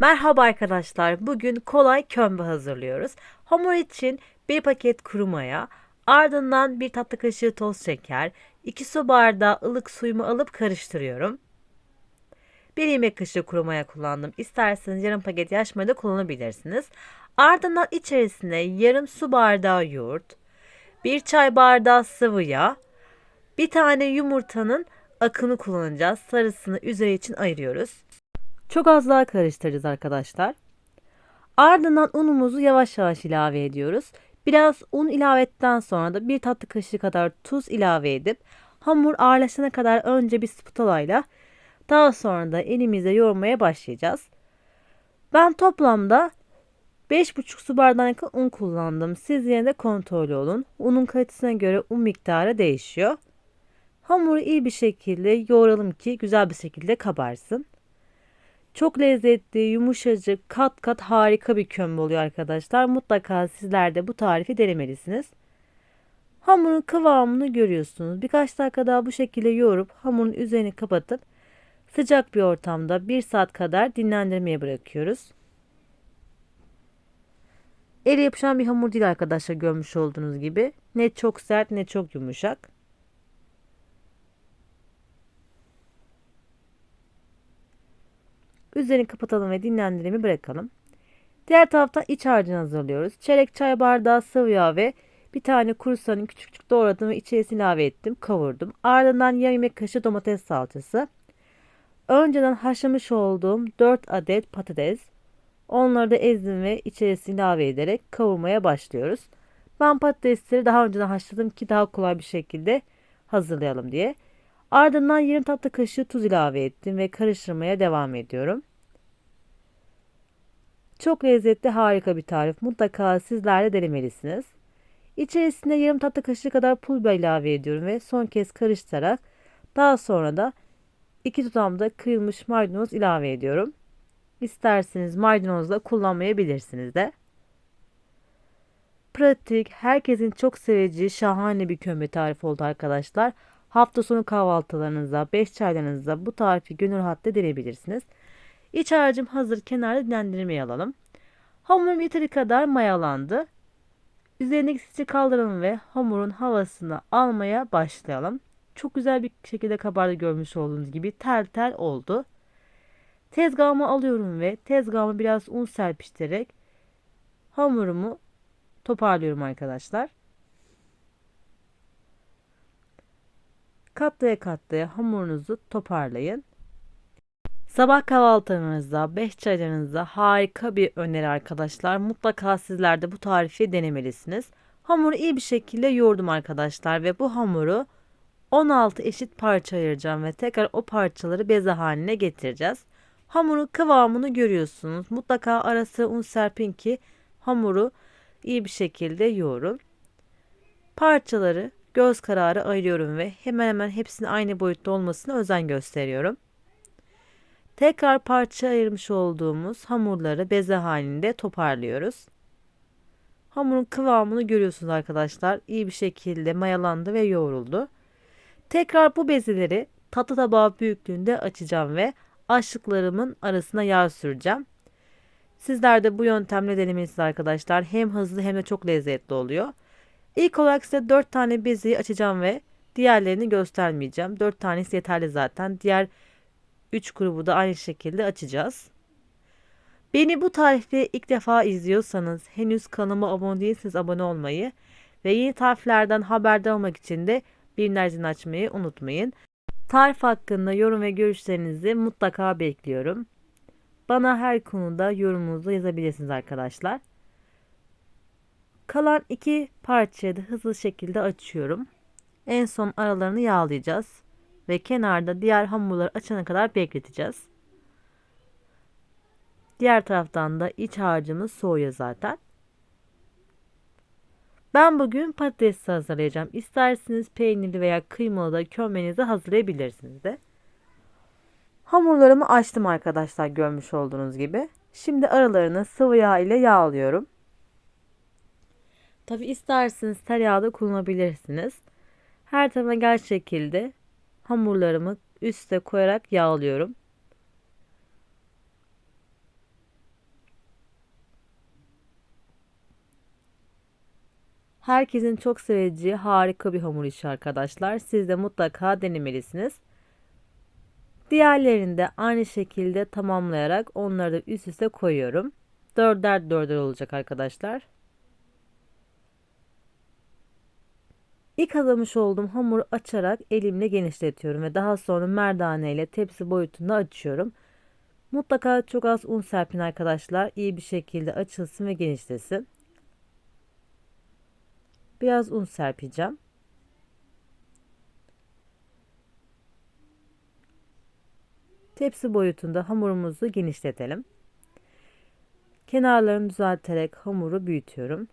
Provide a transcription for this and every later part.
Merhaba arkadaşlar. Bugün kolay kömbe hazırlıyoruz. Hamur için bir paket kuru maya, ardından bir tatlı kaşığı toz şeker, 2 su bardağı ılık suyumu alıp karıştırıyorum. Bir yemek kaşığı kuru maya kullandım. İsterseniz yarım paket yaş maya da kullanabilirsiniz. Ardından içerisine yarım su bardağı yoğurt, bir çay bardağı sıvı yağ, bir tane yumurtanın akını kullanacağız. Sarısını üzeri için ayırıyoruz. Çok az daha karıştıracağız arkadaşlar. Ardından unumuzu yavaş yavaş ilave ediyoruz. Biraz un ilave ettikten sonra da bir tatlı kaşığı kadar tuz ilave edip hamur ağırlaşana kadar önce bir spatula ile daha sonra da elimizle yoğurmaya başlayacağız. Ben toplamda 5,5 su bardağına yakın un kullandım. Siz yine de kontrol olun. Unun kalitesine göre un miktarı değişiyor. Hamuru iyi bir şekilde yoğuralım ki güzel bir şekilde kabarsın. Çok lezzetli, yumuşacık, kat kat harika bir kömbe oluyor arkadaşlar. Mutlaka sizler de bu tarifi denemelisiniz. Hamurun kıvamını görüyorsunuz. Birkaç dakika daha bu şekilde yoğurup hamurun üzerini kapatıp sıcak bir ortamda 1 saat kadar dinlendirmeye bırakıyoruz. Ele yapışan bir hamur değil arkadaşlar görmüş olduğunuz gibi. Ne çok sert ne çok yumuşak. Üzerini kapatalım ve dinlendirimi bırakalım. Diğer taraftan iç harcını hazırlıyoruz. Çeyrek çay bardağı sıvı yağ ve bir tane kuru soğanı küçük küçük doğradım ve içerisine ilave ettim. Kavurdum. Ardından yarım yemek kaşığı domates salçası. Önceden haşlamış olduğum 4 adet patates. Onları da ezdim ve içerisine ilave ederek kavurmaya başlıyoruz. Ben patatesleri daha önceden haşladım ki daha kolay bir şekilde hazırlayalım diye. Ardından yarım tatlı kaşığı tuz ilave ettim ve karıştırmaya devam ediyorum. Çok lezzetli harika bir tarif. Mutlaka sizler de denemelisiniz. İçerisine yarım tatlı kaşığı kadar pul biber ilave ediyorum ve son kez karıştırarak daha sonra da iki tutam da kıyılmış maydanoz ilave ediyorum. İsterseniz maydanoz da kullanmayabilirsiniz de. Pratik, herkesin çok seveceği şahane bir kömbe tarifi oldu arkadaşlar. Hafta sonu kahvaltılarınızda, beş çaylarınızda bu tarifi gönül rahatlıkla deneyebilirsiniz. İç harcım hazır kenarda dinlendirmeye alalım. Hamurum yeteri kadar mayalandı. Üzerindeki sisi kaldıralım ve hamurun havasını almaya başlayalım. Çok güzel bir şekilde kabardı görmüş olduğunuz gibi tel tel oldu. Tezgahımı alıyorum ve tezgahımı biraz un serpiştirerek hamurumu toparlıyorum arkadaşlar. Katlaya katlaya hamurunuzu toparlayın. Sabah kahvaltınızda, 5 çaylarınızda harika bir öneri arkadaşlar. Mutlaka sizler de bu tarifi denemelisiniz. Hamuru iyi bir şekilde yoğurdum arkadaşlar ve bu hamuru 16 eşit parça ayıracağım ve tekrar o parçaları beze haline getireceğiz. Hamurun kıvamını görüyorsunuz. Mutlaka arası un serpin ki hamuru iyi bir şekilde yoğurun. Parçaları göz kararı ayırıyorum ve hemen hemen hepsinin aynı boyutta olmasına özen gösteriyorum. Tekrar parça ayırmış olduğumuz hamurları beze halinde toparlıyoruz. Hamurun kıvamını görüyorsunuz arkadaşlar. İyi bir şekilde mayalandı ve yoğruldu. Tekrar bu bezeleri tatlı tabağı büyüklüğünde açacağım ve açlıklarımın arasına yağ süreceğim. Sizler de bu yöntemle denemelisiniz arkadaşlar. Hem hızlı hem de çok lezzetli oluyor. İlk olarak size 4 tane bezeyi açacağım ve diğerlerini göstermeyeceğim. 4 tanesi yeterli zaten. Diğer 3 grubu da aynı şekilde açacağız. Beni bu tarifi ilk defa izliyorsanız henüz kanalıma abone değilseniz abone olmayı ve yeni tariflerden haberdar olmak için de bildirim açmayı unutmayın. Tarif hakkında yorum ve görüşlerinizi mutlaka bekliyorum. Bana her konuda yorumunuzu yazabilirsiniz arkadaşlar. Kalan iki parçayı da hızlı şekilde açıyorum. En son aralarını yağlayacağız ve kenarda diğer hamurları açana kadar bekleteceğiz. Diğer taraftan da iç harcımız soğuyor zaten. Ben bugün patates hazırlayacağım. İsterseniz peynirli veya kıymalı da kömbenizi hazırlayabilirsiniz de. Hamurlarımı açtım arkadaşlar görmüş olduğunuz gibi. Şimdi aralarını sıvı yağ ile yağlıyorum. Tabi isterseniz tereyağı da kullanabilirsiniz. Her tarafına gel şekilde hamurlarımı üste koyarak yağlıyorum. Herkesin çok seveceği harika bir hamur işi arkadaşlar. Siz de mutlaka denemelisiniz. Diğerlerini de aynı şekilde tamamlayarak onları da üst üste koyuyorum. Dörder dörder olacak arkadaşlar. İlk hazırlamış olduğum hamuru açarak elimle genişletiyorum ve daha sonra merdane ile tepsi boyutunda açıyorum. Mutlaka çok az un serpin arkadaşlar. iyi bir şekilde açılsın ve genişlesin. Biraz un serpeceğim. Tepsi boyutunda hamurumuzu genişletelim. Kenarlarını düzelterek hamuru büyütüyorum.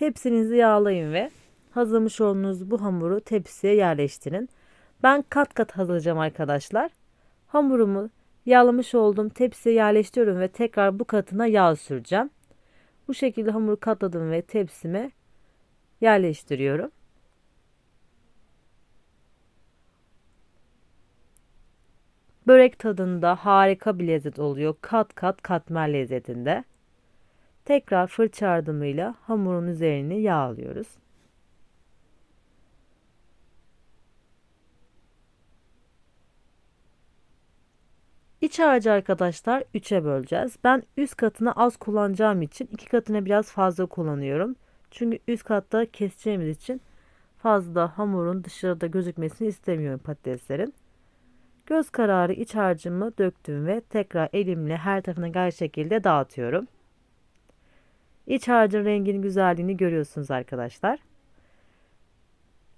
Tepsinizi yağlayın ve hazırlamış olduğunuz bu hamuru tepsiye yerleştirin. Ben kat kat hazırlayacağım arkadaşlar. Hamurumu yağlamış olduğum tepsiye yerleştiriyorum ve tekrar bu katına yağ süreceğim. Bu şekilde hamuru katladım ve tepsime yerleştiriyorum. Börek tadında harika bir lezzet oluyor. Kat kat katmer lezzetinde. Tekrar fırça yardımıyla hamurun üzerini yağlıyoruz. İç harcı arkadaşlar 3'e böleceğiz. Ben üst katını az kullanacağım için iki katına biraz fazla kullanıyorum. Çünkü üst katta keseceğimiz için fazla hamurun dışarıda gözükmesini istemiyorum patateslerin. Göz kararı iç harcımı döktüm ve tekrar elimle her tarafına gayet şekilde dağıtıyorum. İç harcın renginin güzelliğini görüyorsunuz arkadaşlar.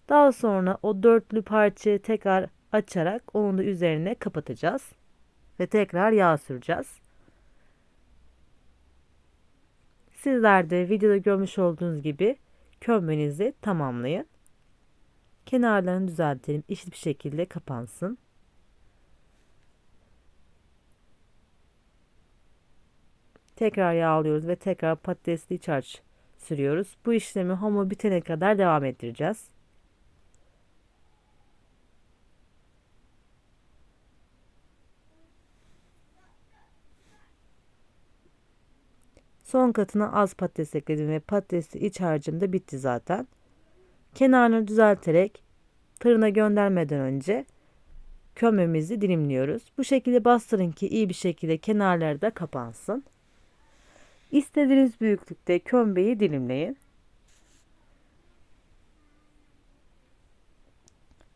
Daha sonra o dörtlü parçayı tekrar açarak onu da üzerine kapatacağız. Ve tekrar yağ süreceğiz. Sizler de videoda görmüş olduğunuz gibi kömbenizi tamamlayın. Kenarlarını düzeltelim. eşit bir şekilde kapansın. Tekrar yağlıyoruz ve tekrar patatesli iç harç sürüyoruz. Bu işlemi hamur bitene kadar devam ettireceğiz. Son katına az patates ekledim ve patatesli iç harcım da bitti zaten. Kenarını düzelterek fırına göndermeden önce kömemizi dilimliyoruz. Bu şekilde bastırın ki iyi bir şekilde kenarları da kapansın. İstediğiniz büyüklükte kömbeyi dilimleyin.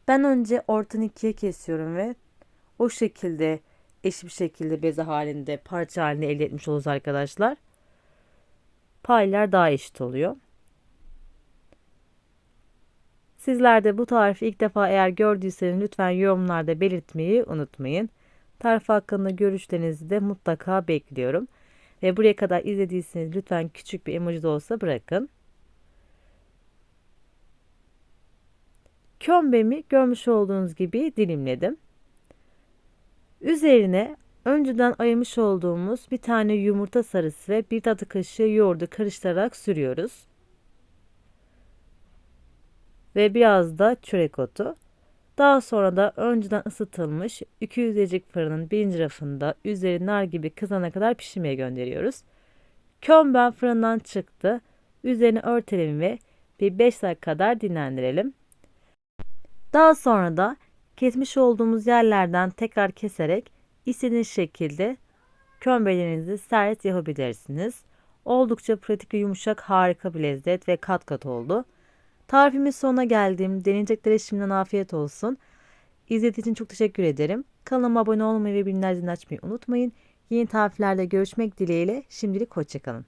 Ben önce ortadan ikiye kesiyorum ve o şekilde eşit bir şekilde beze halinde parça halinde elde etmiş oluruz arkadaşlar. Paylar daha eşit oluyor. Sizler de bu tarifi ilk defa eğer gördüyseniz lütfen yorumlarda belirtmeyi unutmayın. Tarif hakkında görüşlerinizi de mutlaka bekliyorum. Ve buraya kadar izlediyseniz lütfen küçük bir emoji de olsa bırakın. Kömbemi görmüş olduğunuz gibi dilimledim. Üzerine önceden ayırmış olduğumuz bir tane yumurta sarısı ve bir tatlı kaşığı yoğurdu karıştırarak sürüyoruz. Ve biraz da çörek otu. Daha sonra da önceden ısıtılmış 200 derecek fırının birinci rafında üzeri nar gibi kızana kadar pişirmeye gönderiyoruz. Kömben fırından çıktı. Üzerini örtelim ve bir 5 dakika kadar dinlendirelim. Daha sonra da kesmiş olduğumuz yerlerden tekrar keserek istediğiniz şekilde kömbelerinizi servis yapabilirsiniz. Oldukça pratik ve yumuşak harika bir lezzet ve kat kat oldu. Tarifimin sonuna geldim. Deneyeceklere şimdiden afiyet olsun. İzlediğiniz için çok teşekkür ederim. Kanalıma abone olmayı ve bildirimleri açmayı unutmayın. Yeni tariflerde görüşmek dileğiyle şimdilik hoşçakalın.